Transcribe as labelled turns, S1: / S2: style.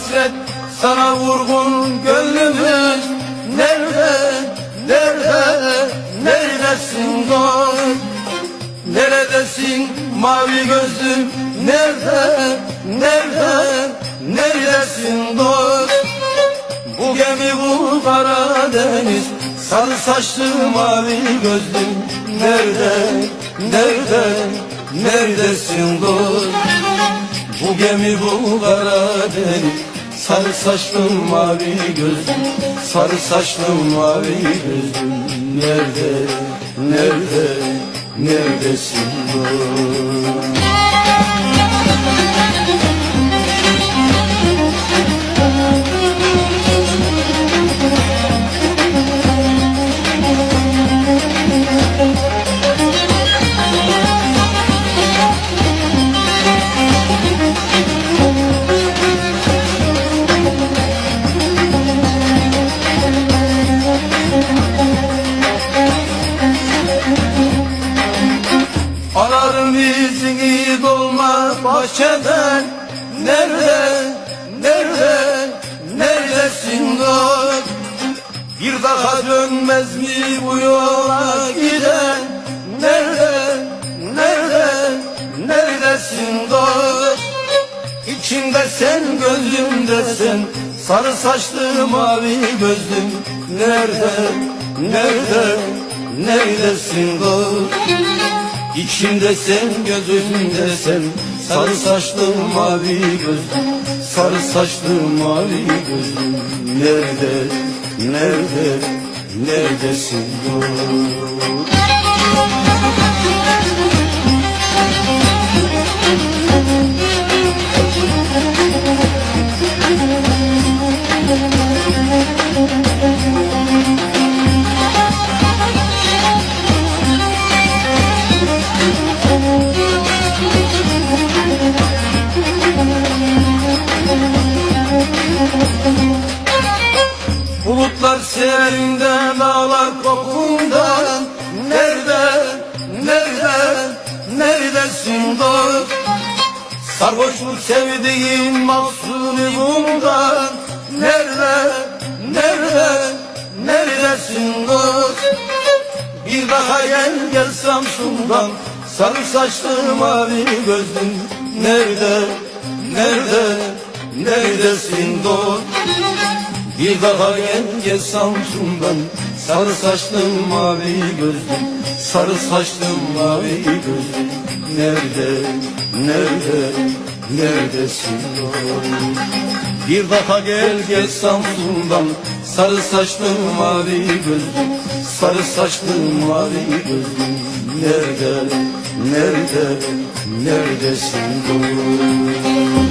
S1: hasret sana vurgun gönlümüz Nerede, nerede, neredesin dost Neredesin mavi gözlüm? Nerede, nerede, neredesin dost Bu gemi bu Karadeniz Sarı saçlı mavi gözlüm. Nerede, nerede, neredesin dost Bu gemi bu Karadeniz Sarı saçlı mavi gözlüm Sarı saçlı mavi gözlüm Nerede, nerede, neredesin? dost Ararım izini dolma bahçeden. Nerede, nerede, neredesin dost Bir daha dönmez mi bu yola giden? Nerede, nerede, neredesin dost İçimde sen gözümde sen. Sarı saçlı mavi gözlüm. Nerede, nerede, neredesin dost İçimde sen gözümde sen. Sarı saçlı mavi gözlüm Sarı saçlı mavi gözlüm Nerede, nerede, neredesin? dost serinde dağlar kokundan Nerede, nerede, neredesin dost Sarhoşluk sevdiğim mahsulü bundan Nerede, nerede, neredesin dost Bir daha gel gel Samsun'dan Sarı saçlı mavi gözlüm Nerede, nerede, neredesin dost bir daha gel Samsun'dan Sarı saçlı mavi gözlüm Sarı saçlı mavi gözlüm Nerede, nerede, neredesin? Bir daha gel gel Samsun'dan Sarı saçlı mavi gözlüm Sarı saçlı mavi gözlüm Nerede, nerede, neredesin oğlum?